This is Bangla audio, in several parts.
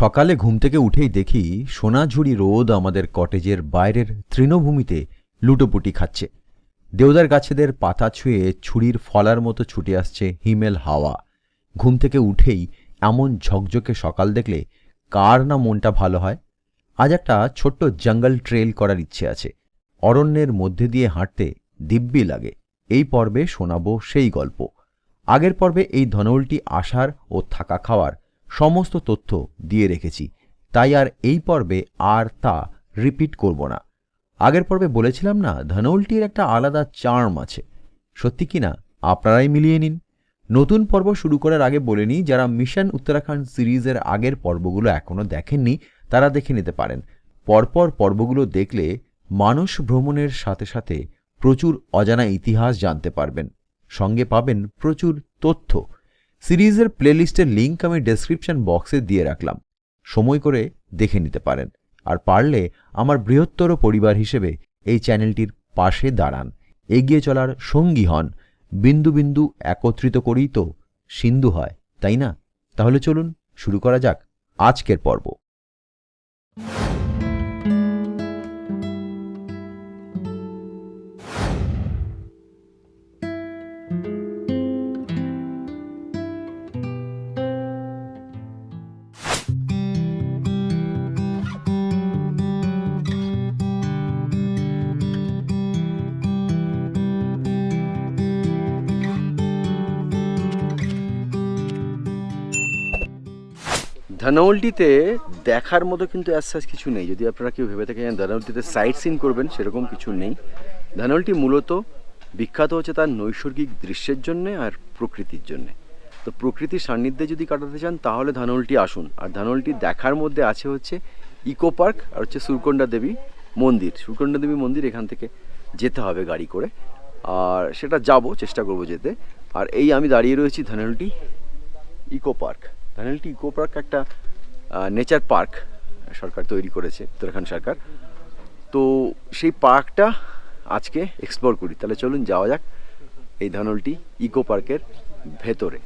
সকালে ঘুম থেকে উঠেই দেখি সোনাঝুরি রোদ আমাদের কটেজের বাইরের তৃণভূমিতে লুটোপুটি খাচ্ছে। দেওদার গাছেদের পাতা ছুঁয়ে ছুরির ফলার মতো ছুটে আসছে হিমেল হাওয়া। ঘুম থেকে উঠেই এমন ঝকঝকে সকাল দেখলে কার না মনটা ভালো হয়? আজ একটা ছোট্ট জঙ্গল ট্রেল করার ইচ্ছে আছে। অরণ্যের মধ্যে দিয়ে হাঁটতে দিব্যি লাগে। এই পর্বে শোনাবো সেই গল্প। আগের পর্বে এই ধনউলটি আসার ও থাকা খাওয়ার সমস্ত তথ্য দিয়ে রেখেছি। তাই আর এই পর্বে আর তা রিপিট করব না। আগের পর্বে বলেছিলাম না ধনউলটির একটা আলাদা চার্ম আছে। সত্যি কি না? আপনারাই মিলিয়ে নিন। নতুন পর্ব শুরু করার আগে বলে নিই, যারা মিশন উত্তরাখণ্ড সিরিজের আগের পর্বগুলো এখনও দেখেননি, তারা দেখে নিতে পারেন। পরপর পর্বগুলো দেখলে মানুষ ভ্রমণের সাথে সাথে প্রচুর অজানা ইতিহাস জানতে পারবেন। সঙ্গে পাবেন প্রচুর তথ্য। সিরিজের প্লেলিস্টের লিঙ্ক আমি ডেসক্রিপশন বক্সে দিয়ে রাখলাম। সময় করে দেখে নিতে পারেন। আর পারলে আমার বৃহত্তর পরিবার হিসেবে এই চ্যানেলটির পাশে দাঁড়ান। এগিয়ে চলার সঙ্গী হন। বিন্দু বিন্দু একত্রিত করেই তো সিন্ধু হয়, তাই না? তাহলে চলুন শুরু করা যাক আজকের পর্ব। ধানউলটিতে দেখার মতো কিন্তু অ্যাসাস কিছু নেই। যদি আপনারা কেউ ভেবে থাকেন ধানউলটিতে সাইট সিন করবেন, সেরকম কিছু নেই। ধানউলটি মূলত বিখ্যাত হচ্ছে তার নৈসর্গিক দৃশ্যের জন্যে আর প্রকৃতির জন্যে। তো প্রকৃতির সান্নিধ্যে যদি কাটাতে চান, তাহলে ধানউলটি আসুন। আর ধানউলটি দেখার মধ্যে আছে হচ্ছে ইকো পার্ক আর হচ্ছে সুরকন্ডা দেবী মন্দির। সুরকন্ডা দেবী মন্দির এখান থেকে যেতে হবে গাড়ি করে। আর সেটা যাব, চেষ্টা করব যেতে। আর এই আমি দাঁড়িয়ে রয়েছি ধানউলটি ইকো পার্ক প্যানেলটি ইকো পার্ক একটা নেচার পার্ক সরকার তৈরি করেছে, উত্তরাখণ্ড সরকার। তো সেই পার্কটা আজকে এক্সপ্লোর করি। তাহলে চলুন যাওয়া যাক এই ধানলটি ইকো পার্কের ভেতরে।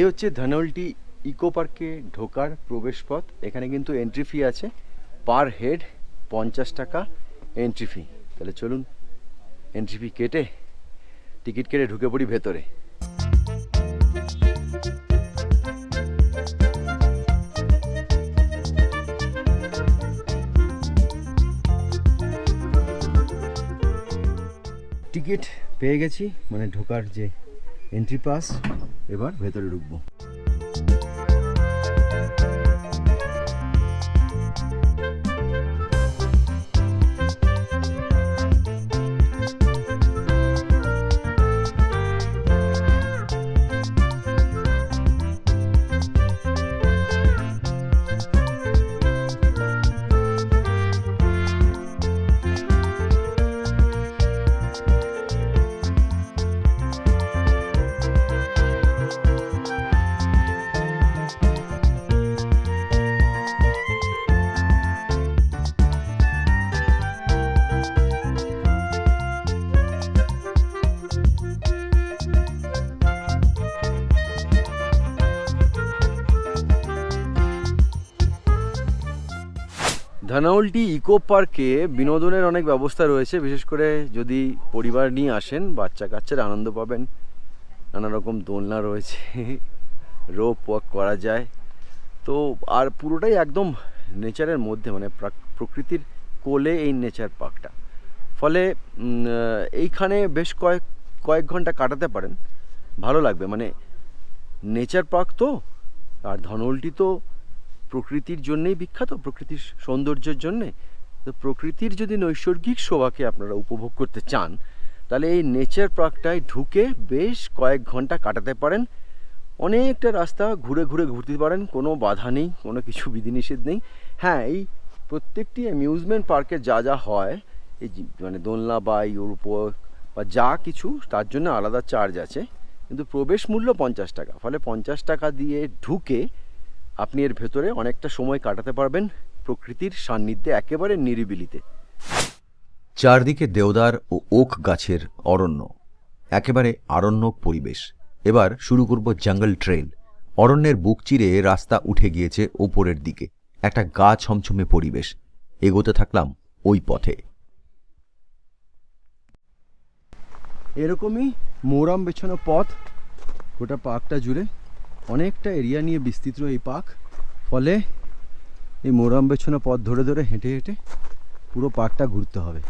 এই হচ্ছে ধানলটি ইকো পার্কে ঢোকার প্রবেশপথ। এখানে কিন্তু এন্ট্রি ফি আছে। পার হেড পঞ্চাশ টাকা এন্ট্রি ফি তাহলে চলুন এন্ট্রি ফি কেটে টিকিট কেটে ঢুকে পড়ি ভেতরে। টিকিট পেয়ে গেছি মানে ঢোকার যে এন্ট্রি পাস এবার ভেতরে ঢুকবো। ধানাউলটি ইকো পার্কে বিনোদনের অনেক ব্যবস্থা রয়েছে। বিশেষ করে যদি পরিবার নিয়ে আসেন, বাচ্চা কাচ্চারা আনন্দ পাবেন। নানা রকম দোলনা রয়েছে, রোপ ওয়াক করা যায়। তো আর পুরোটাই একদম নেচারের মধ্যে মানে প্রাক- প্রকৃতির কোলে এই নেচার পার্কটা। ফলে এইখানে বেশ কয়েক কয়েক ঘণ্টা কাটাতে পারেন। ভালো লাগবে। মানে নেচার পার্ক তো, আর ধনউলটি তো প্রকৃতির জন্যেই বিখ্যাত, প্রকৃতির সৌন্দর্যের জন্যে। তো প্রকৃতির যদি নৈসর্গিক শোভাকে আপনারা উপভোগ করতে চান, তাহলে এই নেচার পার্কটায় ঢুকে বেশ কয়েক ঘণ্টা কাটাতে পারেন। অনেকটা রাস্তা ঘুরে ঘুরে ঘুরতে পারেন, কোনো বাধা নেই, কোনো কিছু বিধিনিষেধ নেই। হ্যাঁ এই প্রত্যেকটি অ্যামিউজমেন্ট পার্কে যা যা হয়, এই মানে দোলনা বা ইউরোপ বা যা কিছু, তার জন্য আলাদা চার্জ আছে। কিন্তু প্রবেশ মূল্য পঞ্চাশ টাকা। ফলে পঞ্চাশ টাকা দিয়ে ঢুকে আপনি এর ভেতরে অনেকটা সময় কাটাতে পারবেন প্রকৃতির সান্নিধ্যে একেবারে নিরিবিলিতে। চারদিকে দেওদার ও ওক গাছের অরণ্য একেবারে আরণ্যক পরিবেশ। এবার শুরু করব জঙ্গল ট্রেল অরণ্যের বুক চিরে রাস্তা উঠে গিয়েছে ওপরের দিকে। একটা গা ছমছমে পরিবেশ। এগোতে থাকলাম ওই পথে। এরকমই মোরাম বেছানো পথ গোটা পার্কটা জুড়ে। অনেকটা এরিয়া নিয়ে বিস্তৃত এই পার্ক। ফলে এই মোরাম বেছনা পথ ধরে ধরে হেঁটে হেঁটে পুরো পার্কটা ঘুরতে হবে।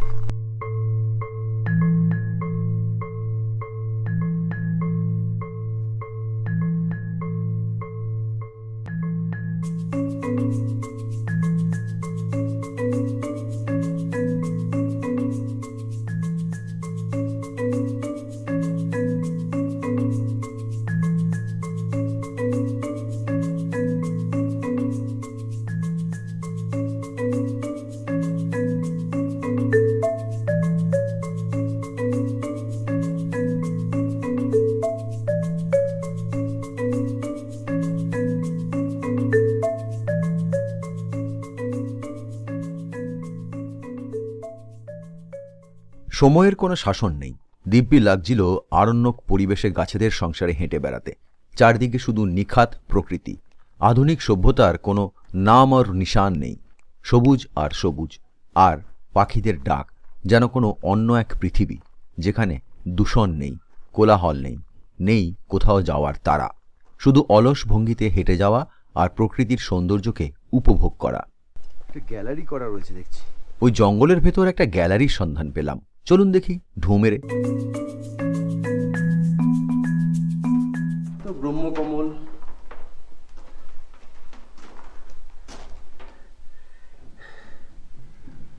সময়ের কোনো শাসন নেই। দিব্যি লাগছিল আরণ্যক পরিবেশে গাছেদের সংসারে হেঁটে বেড়াতে। চারদিকে শুধু নিখাত প্রকৃতি। আধুনিক সভ্যতার কোনো নাম আর নিশান নেই। সবুজ আর সবুজ আর পাখিদের ডাক যেন কোনো অন্য এক পৃথিবী যেখানে দূষণ নেই কোলাহল নেই নেই কোথাও যাওয়ার তারা। শুধু অলস ভঙ্গিতে হেঁটে যাওয়া আর প্রকৃতির সৌন্দর্যকে উপভোগ করা। একটা গ্যালারি করা রয়েছে দেখছি। ওই জঙ্গলের ভেতর একটা গ্যালারির সন্ধান পেলাম। চলুন দেখি ঢু মেরে। তো ব্রহ্মকমল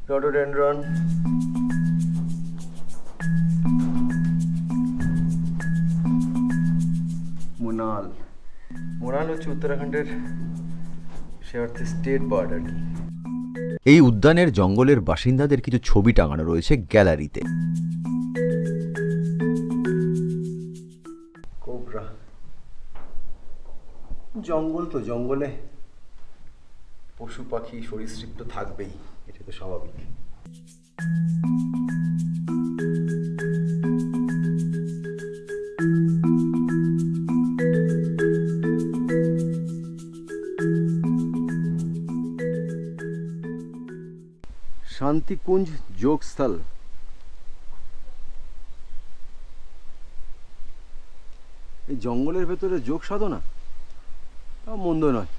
রডোডেন্ড্রন। মোনাল। মোনাল হচ্ছে উত্তরাখণ্ডের, সে অর্থে স্টেট বার্ড আর কি? এই উদ্যানের জঙ্গলের বাসিন্দাদের কিছু ছবি টাঙানো রয়েছে গ্যালারিতে। জঙ্গল তো জঙ্গলে। পশু পাখি সরীসৃপ থাকবেই, এটা তো স্বাভাবিক। শান্তিকুঞ্জ যোগস্থল। এই জঙ্গলের ভেতরে যোগ সাধনা? তাও মন্দ নয়।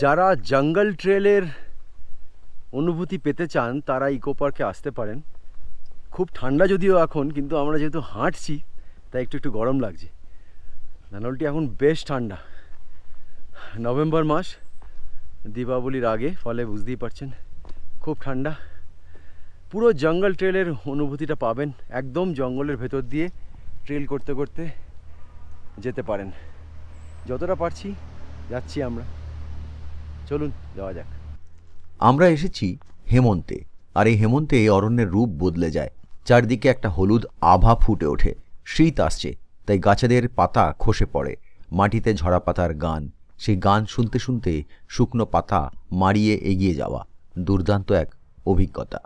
যারা জঙ্গল ট্রেলের অনুভূতি পেতে চান, তারা ইকো পার্কে আসতে পারেন। খুব ঠান্ডা যদিও এখন, কিন্তু আমরা যেহেতু হাঁটছি, তাই একটু একটু গরম লাগছে। নানলটি এখন বেশ ঠান্ডা। নভেম্বর মাস, দীপাবলির আগে, ফলে বুঝতেই পারছেন, খুব ঠান্ডা। পুরো জঙ্গল ট্রেলের অনুভূতিটা পাবেন, একদম জঙ্গলের ভেতর দিয়ে ট্রেল করতে করতে যেতে পারেন। যতটা পারছি, যাচ্ছি আমরা। চলুন, যাওয়া যাক। আমরা এসেছি হেমন্তে, আর এই হেমন্তে এই অরণ্যের রূপ বদলে যায়। চারদিকে একটা হলুদ আভা ফুটে ওঠে। শীত আসছে, তাই গাছেদের পাতা খসে পড়ে। মাটিতে ঝরা পাতার গান, সেই গান শুনতে শুনতে শুকনো পাতা মারিয়ে এগিয়ে যাওয়া, দুর্দান্ত এক অভিজ্ঞতা।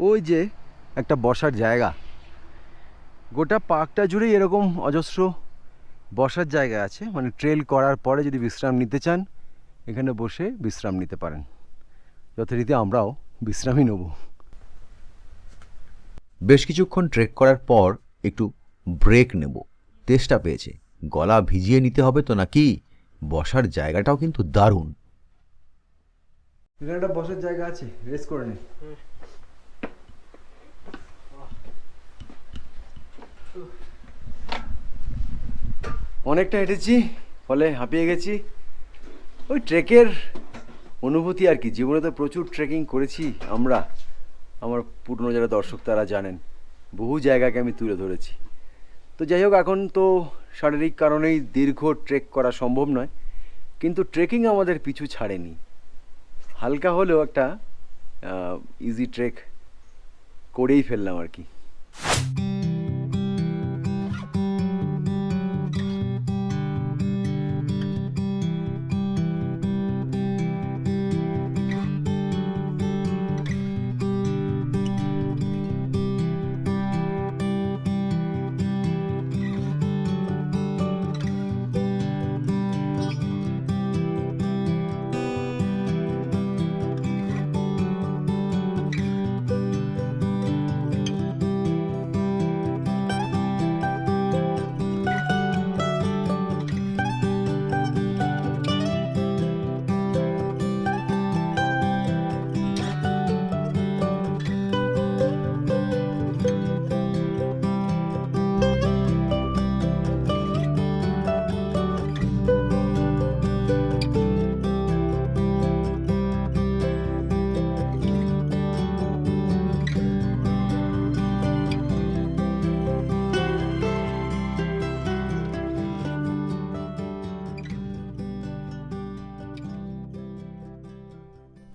ওই যে একটা বসার জায়গা। গোটা পার্কটা জুড়েই এরকম অজস্র বসার জায়গা আছে। মানে ট্রেল করার পরে যদি বিশ্রাম নিতে চান এখানে বসে বিশ্রাম নিতে পারেন। যথারীতি আমরাও বিশ্রামই নেব। বেশ কিছুক্ষণ ট্রেক করার পর একটু ব্রেক নেব। তেষ্টা পেয়েছে। গলা ভিজিয়ে নিতে হবে তো নাকি? বসার জায়গাটাও কিন্তু দারুণ। এখানে একটা বসার জায়গা আছে রেস্ট করে নে। অনেকটা হেঁটেছি, ফলে হাঁপিয়ে গেছি। ওই ট্রেকের অনুভূতি আর কি, জীবনে তো প্রচুর ট্রেকিং করেছি আমরা। আমার পুরনো যারা দর্শক তারা জানেন, বহু জায়গাকে আমি তুলে ধরেছি। তো যাই হোক, এখন তো শারীরিক কারণেই দীর্ঘ ট্রেক করা সম্ভব নয়, কিন্তু ট্রেকিং আমাদের পিছু ছাড়েনি। হালকা হলেও একটা ইজি ট্রেক করেই ফেললাম আর কি।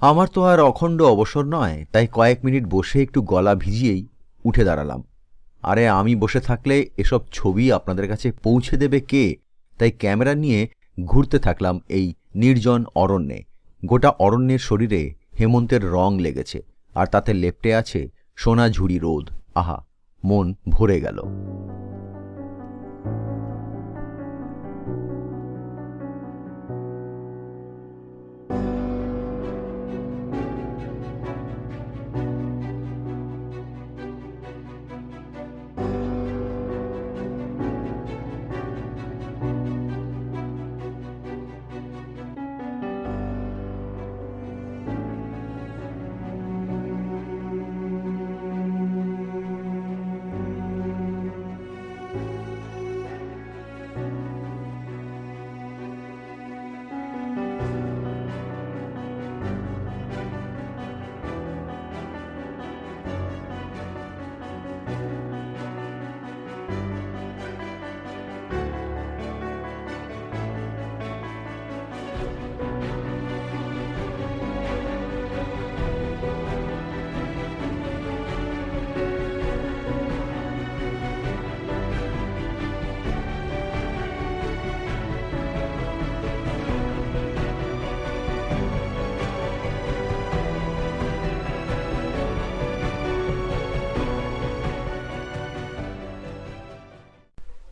আমার তো আর অখণ্ড অবসর নয়, তাই কয়েক মিনিট বসে একটু গলা ভিজিয়েই উঠে দাঁড়ালাম। আরে, আমি বসে থাকলে এসব ছবি আপনাদের কাছে পৌঁছে দেবে কে? তাই ক্যামেরা নিয়ে ঘুরতে থাকলাম এই নির্জন অরণ্যে। গোটা অরণ্যের শরীরে হেমন্তের রং লেগেছে, আর তাতে লেপ্টে আছে সোনা ঝুড়ি রোদ। আহা, মন ভরে গেল।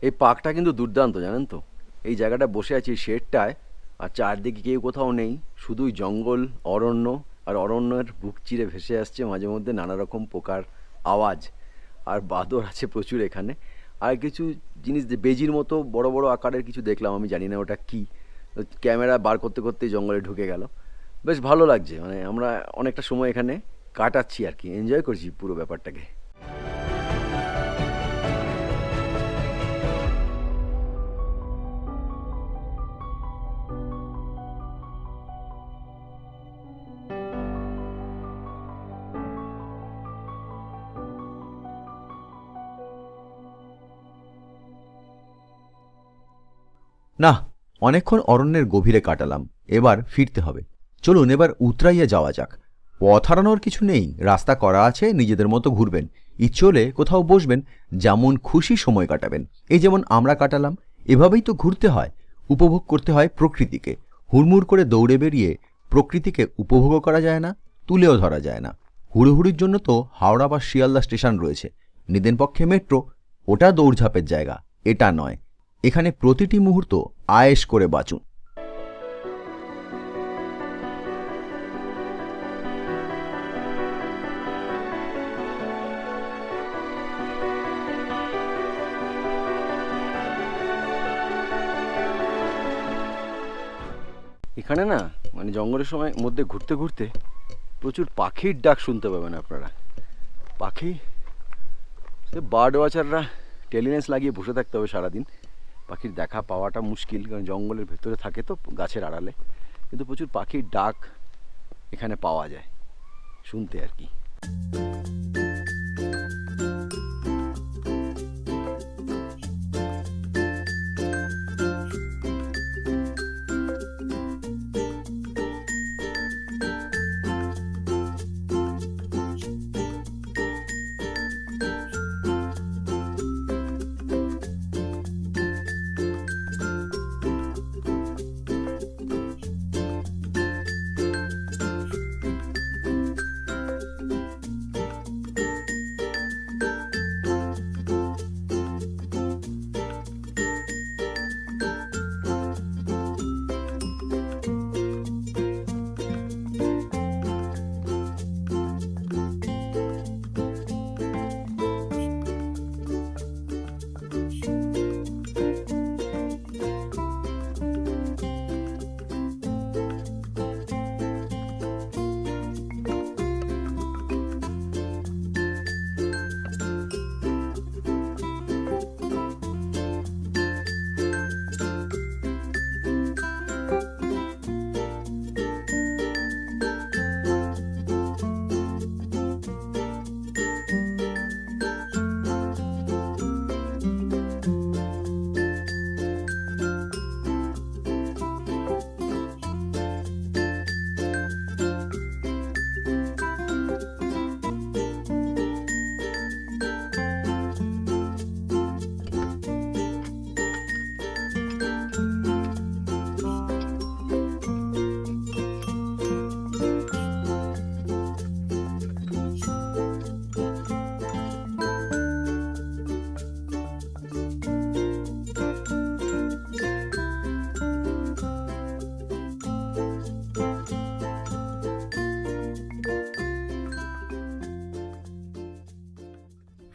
এই পার্কটা কিন্তু দুর্দান্ত, জানেন তো। এই জায়গাটা বসে আছি শেডটায়, আর চারদিকে কেউ কোথাও নেই, শুধুই জঙ্গল, অরণ্য, আর অরণ্যের বুক চিরে ভেসে আসছে মাঝে মধ্যে নানা রকম পোকার আওয়াজ, আর বাদর আছে প্রচুর এখানে। আর কিছু জিনিস বেজির মতো বড় বড় আকারের কিছু দেখলাম, আমি জানি না ওটা কি। ক্যামেরা বার করতে করতেই জঙ্গলে ঢুকে গেল। বেশ ভালো লাগছে মানে আমরা অনেকটা সময় এখানে কাটাচ্ছি আর কি। এনজয় করছি পুরো ব্যাপারটাকে। না, অনেকক্ষণ অরণ্যের গভীরে কাটালাম, এবার ফিরতে হবে। চলুন, এবার উতরাইয়ে যাওয়া যাক। পথ হারানোর কিছু নেই, রাস্তা করা আছে, নিজেদের মতো ঘুরবেন। ইচ্ছে কোথাও বসবেন, যেমন খুশি সময় কাটাবেন। এই যেমন আমরা কাটালাম, এভাবেই তো ঘুরতে হয়, উপভোগ করতে হয় প্রকৃতিকে। হুড়মুড় করে দৌড়ে বেরিয়ে প্রকৃতিকে উপভোগও করা যায় না, তুলেও ধরা যায় না। হুড়োহুড়ির জন্য তো হাওড়া বা শিয়ালদা স্টেশন রয়েছে। নিদেন পক্ষে মেট্রো, ওটা দৌড়ঝাঁপের জায়গা, এটা নয়। এখানে প্রতিটি মুহূর্ত আয়েশ করে বাঁচুন। এখানে না মানে জঙ্গলের সময় মধ্যে ঘুরতে ঘুরতে প্রচুর পাখির ডাক শুনতে পাবেন আপনারা। পাখি, সে বার্ড ওয়াচাররা টেলিনেন্স লাগিয়ে বসে থাকতে হবে সারাদিন। পাখির দেখা পাওয়াটা মুশকিল, কারণ জঙ্গলের ভেতরে থাকে তো গাছের আড়ালে। কিন্তু প্রচুর পাখির ডাক এখানে পাওয়া যায়, শুনতে আর কি।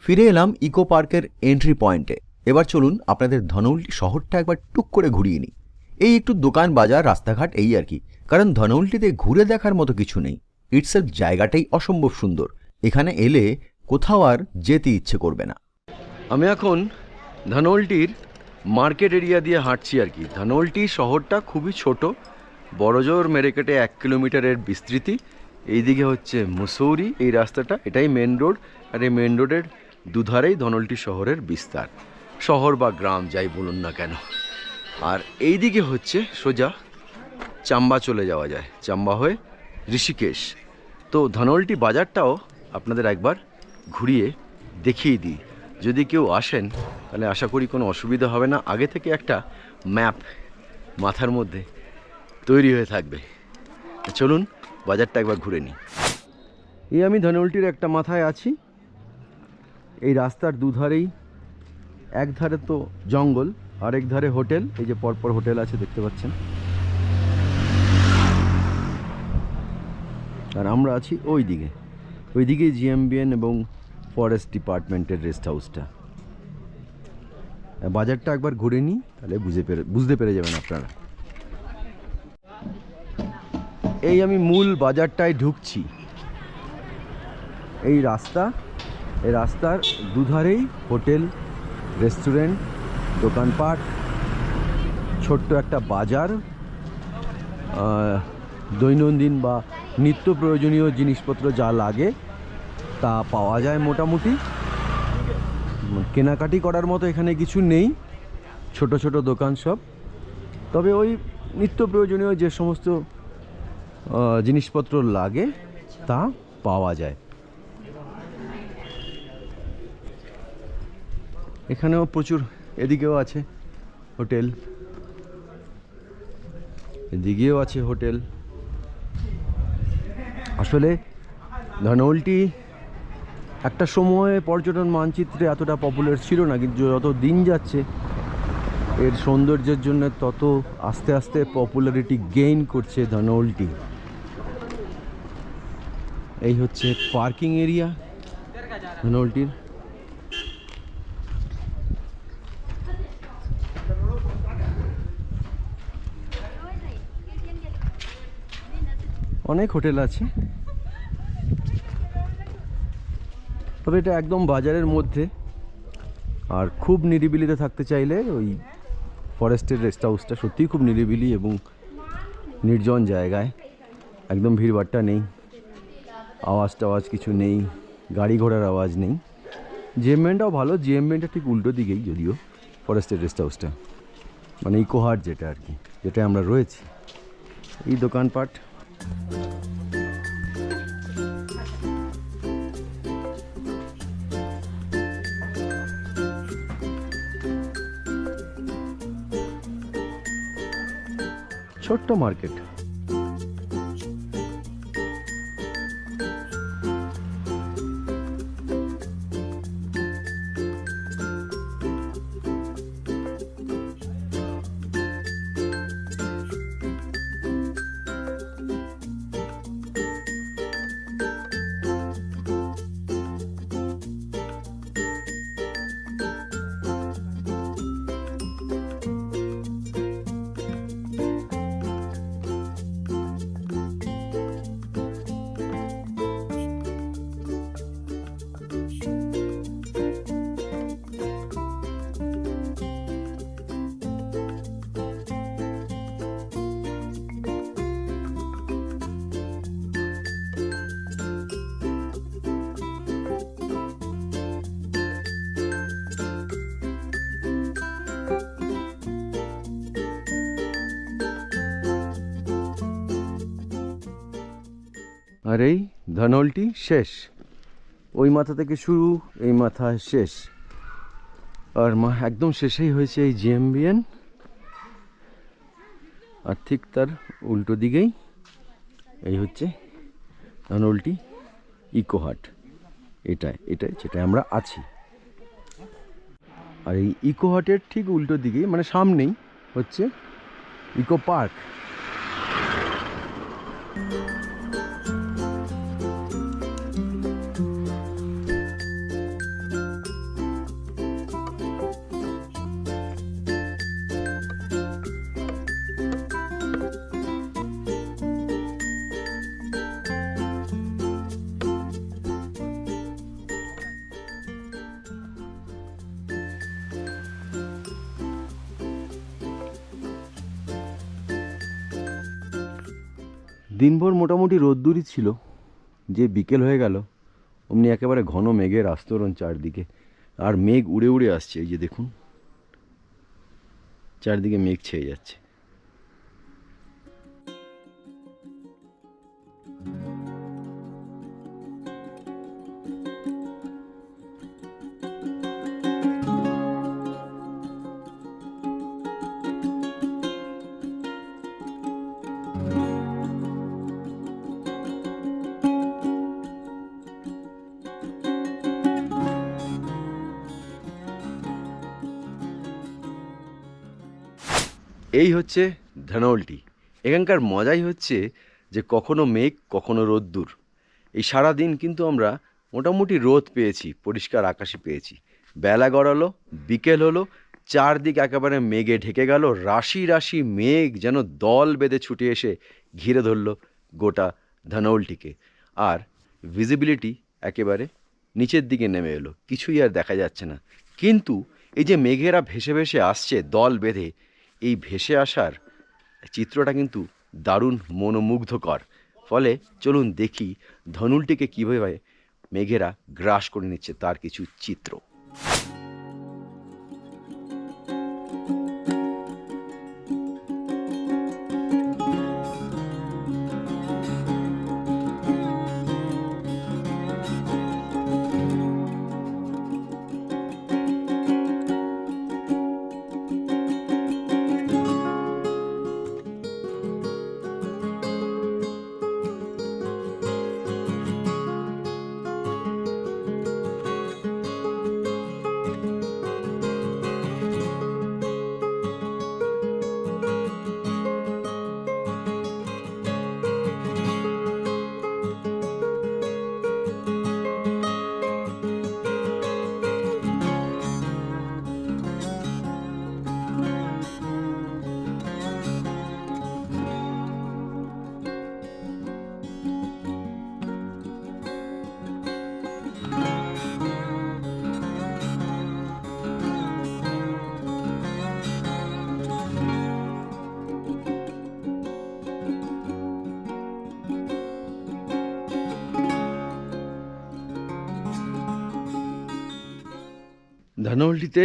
ফিরে এলাম ইকো পার্কের এন্ট্রি পয়েন্টে এবার চলুন আপনাদের ধনৌল্টি শহরটা একবার টুক করে ঘুরিয়ে নিই। এই একটু দোকান বাজার, রাস্তাঘাট এই আর কি। কারণ ধনৌল্টিতে ঘুরে দেখার মতো কিছু নেই। ইটসেলফ জায়গাটাই অসম্ভব সুন্দর। এখানে এলে কোথাও আর যেতে ইচ্ছে করবে না। আমি এখন ধানওলটির মার্কেট এরিয়া দিয়ে হাঁটছি আর কি। ধানওলটি শহরটা খুবই ছোট। বড়জোর মেরেকেটে এক কিলোমিটারের বিস্তৃতি। এইদিকে হচ্ছে মুসৌরি, এই রাস্তাটা, এটাই মেন রোড আর এই মেন রোডের দুধারেই ধনলটি শহরের বিস্তার। শহর বা গ্রাম যাই বলুন না কেন। আর এইদিকে হচ্ছে সোজা চাম্বা চলে যাওয়া যায়। চাম্বা হয়ে ঋষিকেশ। তো ধনলটি বাজারটাও আপনাদের একবার ঘুরিয়ে দেখিয়ে দিই। যদি কেউ আসেন, তাহলে আশা করি কোনো অসুবিধা হবে না। আগে থেকে একটা ম্যাপ মাথার মধ্যে তৈরি হয়ে থাকবে। চলুন বাজারটা একবার ঘুরে নিই। এই আমি ধনউলটির একটা মাথায় আছি। এই রাস্তার দুধারেই এক ধারে তো জঙ্গল, আরেক ধারে হোটেল, এই যে পরপর হোটেল আছে দেখতে পাচ্ছেন। আর আমরা আছি ওই দিকে। ওই দিকে জিএমবিএন এবং ফরেস্ট ডিপার্টমেন্টের রেস্ট হাউসটা। বাজারটা একবার ঘুরে নিই, তাহলে বুঝে পেরে, বুঝতে পেরে যাবেন আপনারা। এই আমি মূল বাজারটায় ঢুকছি। এই রাস্তা এই রাস্তার দুধারেই হোটেল, রেস্টুরেন্ট, দোকানপাট, ছোট্ট একটা বাজার দৈনন্দিন বা নিত্য প্রয়োজনীয় জিনিসপত্র যা লাগে তা পাওয়া যায় মোটামুটি। কেনাকাটি করার মতো এখানে কিছু নেই, ছোট ছোট দোকান সব। তবে ওই নিত্য প্রয়োজনীয় যে সমস্ত জিনিসপত্র লাগে তা পাওয়া যায়। এখানেও প্রচুর, এদিকেও আছে হোটেল। এদিকেও আছে হোটেল। আসলে ধনৌলটি একটা সময়ে পর্যটন মানচিত্রে এতটা পপুলার ছিল না, কিন্তু যত দিন যাচ্ছে, এর সৌন্দর্যের জন্য তত আস্তে আস্তে পপুলারিটি গেইন করছে ধনৌলটি। এই হচ্ছে পার্কিং এরিয়া ধনৌলটির। অনেক হোটেল আছে। তবে এটা একদম বাজারের মধ্যে। আর খুব নিরিবিলিতে থাকতে চাইলে ওই ফরেস্টের রেস্ট হাউসটা সত্যিই খুব নিরিবিলি এবং নির্জন জায়গায়। একদম ভিড়ভাট্টা নেই। আওয়াজ টাওয়াজ কিছু নেই। গাড়ি ঘোড়ার আওয়াজ নেই। জিএমএনটাও ভালো, জিএমএনটা ঠিক উল্টো দিকেই যদিও ফরেস্টের রেস্ট হাউসটা। মানে ইকোহাট যেটা আর কি যেটা আমরা রয়েছি। এই দোকানপাট ছোট্ট মার্কেট। আর এই ধনলটি শেষ। ওই মাথা থেকে শুরু, এই মাথা শেষ। আর মা, একদম শেষেই হয়েছে এই জিএমবিএন। আর ঠিক তার উল্টো দিকেই এই হচ্ছে ধনলটি ইকোহাট এটাই এটাই যেটা আমরা আছি। আর এই ইকোহাটের ঠিক উল্টো দিকেই মানে সামনেই হচ্ছে ইকো পার্ক। দিনভর মোটামুটি রোদ্দুরই ছিল। যে বিকেল হয়ে গেল, অমনি একেবারে ঘন মেঘের আস্তরণ চারদিকে। আর মেঘ উড়ে উড়ে আসছে, এই যে দেখুন। চারদিকে মেঘ ছেয়ে যাচ্ছে। এই হচ্ছে ধনৌলটি। এখানকার মজাই হচ্ছে যে কখনো মেঘ, কখনো রোদ্দুর। এই সারা দিন কিন্তু আমরা মোটামুটি রোদ পেয়েছি, পরিষ্কার আকাশে পেয়েছি। বেলা গড়ালো, বিকেল হলো, চারদিক একেবারে মেঘে ঢেকে গেল, রাশি রাশি মেঘ যেন দল বেঁধে ছুটে এসে ঘিরে ধরলো গোটা ধনৌলটিকে। আর ভিজিবিলিটি একেবারে নিচের দিকে নেমে এলো, কিছুই আর দেখা যাচ্ছে না। কিন্তু এই যে মেঘেরা ভেসে ভেসে আসছে দল বেঁধে এই ভেসে আসার চিত্রটা কিন্তু দারুণ মনোমুগ্ধকর। ফলে চলুন দেখি ধনুলটিকে কীভাবে মেঘেরা গ্রাস করে নিচ্ছে তার কিছু চিত্র। ধানমন্ডিতে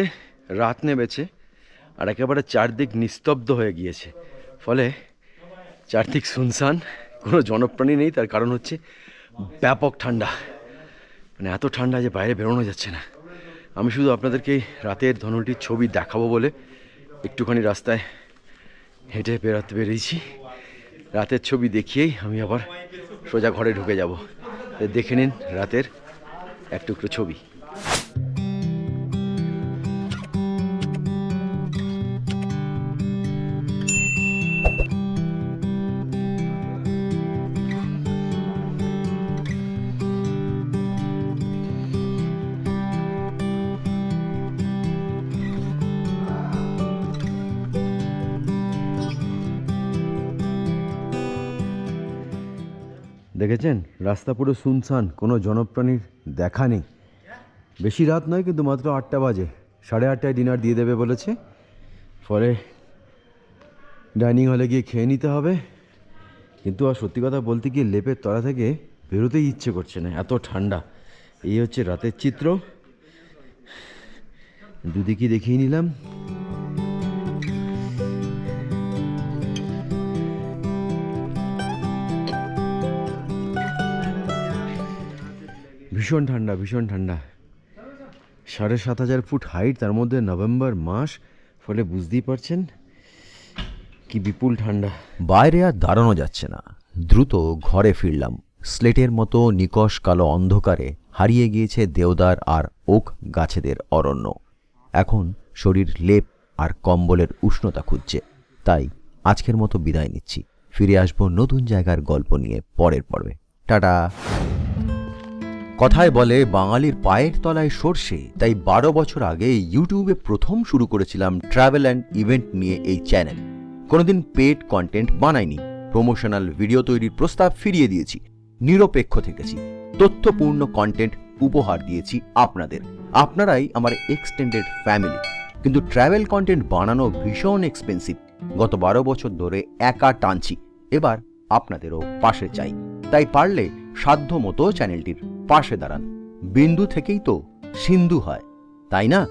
রাত নেমেছে আর একেবারে চারদিক নিস্তব্ধ হয়ে গিয়েছে। ফলে চারদিক শুনশান, কোনো জনপ্রাণী নেই, তার কারণ হচ্ছে ব্যাপক ঠান্ডা। মানে এত ঠান্ডা যে বাইরে বেরোনো যাচ্ছে না। আমি শুধু আপনাদেরকে রাতের ধনুটির ছবি দেখাবো বলে একটুখানি রাস্তায় হেঁটে বেরোতে বেরিয়েছি। রাতের ছবি দেখিয়েই আমি আবার সোজা ঘরে ঢুকে যাব। দেখে নিন রাতের এক টুকরো ছবি। দেখেছেন? রাস্তা পুরো শুনশান, কোনো জনপ্রাণীর দেখা নেই। বেশি রাত নয়, কিন্তু মাত্র আটটা বাজে। সাড়ে আটটায় ডিনার দিয়ে দেবে বলেছে। ফলে ডাইনিং হলে গিয়ে খেয়ে নিতে হবে। কিন্তু আর সত্যি কথা বলতে গিয়ে লেপের তলা থেকে বেরোতেই ইচ্ছে করছে না, এত ঠান্ডা। এই হচ্ছে রাতের চিত্র। দুদিকে দেখিয়ে নিলাম। ভীষণ ঠান্ডা ভীষণ ঠান্ডা। সাড়ে সাত হাজার ফুট হাইট তার মধ্যে নভেম্বর মাস, ফলে বুঝতেই পারছেন কি বিপুল ঠান্ডা। বাইরে আর দাঁড়ানো যাচ্ছে না। দ্রুত ঘরে ফিরলাম। স্লেটের মতো নিকশ কালো অন্ধকারে হারিয়ে গিয়েছে দেওদার আর ওক গাছেদের অরণ্য। এখন শরীর লেপ আর কম্বলের উষ্ণতা খুঁজছে। তাই আজকের মতো বিদায় নিচ্ছি। ফিরে আসব নতুন জায়গার গল্প নিয়ে পরের পর্বে। টাটা। কথায় বলে, বাঙালির পায়ের তলায় সর্ষে। তাই বারো বছর আগে ইউটিউবে প্রথম শুরু করেছিলাম ট্রাভেল অ্যান্ড ইভেন্ট নিয়ে এই চ্যানেল কোনোদিন পেড কন্টেন্ট বানাইনি। প্রমোশনাল ভিডিও তৈরির প্রস্তাব ফিরিয়ে দিয়েছি। নিরপেক্ষ থেকেছি। তথ্যপূর্ণ কন্টেন্ট উপহার দিয়েছি আপনাদের। আপনারাই আমার এক্সটেন্ডেড ফ্যামিলি কিন্তু ট্রাভেল কন্টেন্ট বানানো ভীষণ এক্সপেন্সিভ গত বারো বছর ধরে একা টানছি। এবার আপনাদেরও পাশে চাই। তাই পারলে সাধ্য মতো চ্যানেলটির পাশে দাঁড়ান। বিন্দু থেকেই তো সিন্ধু হয় তাই না?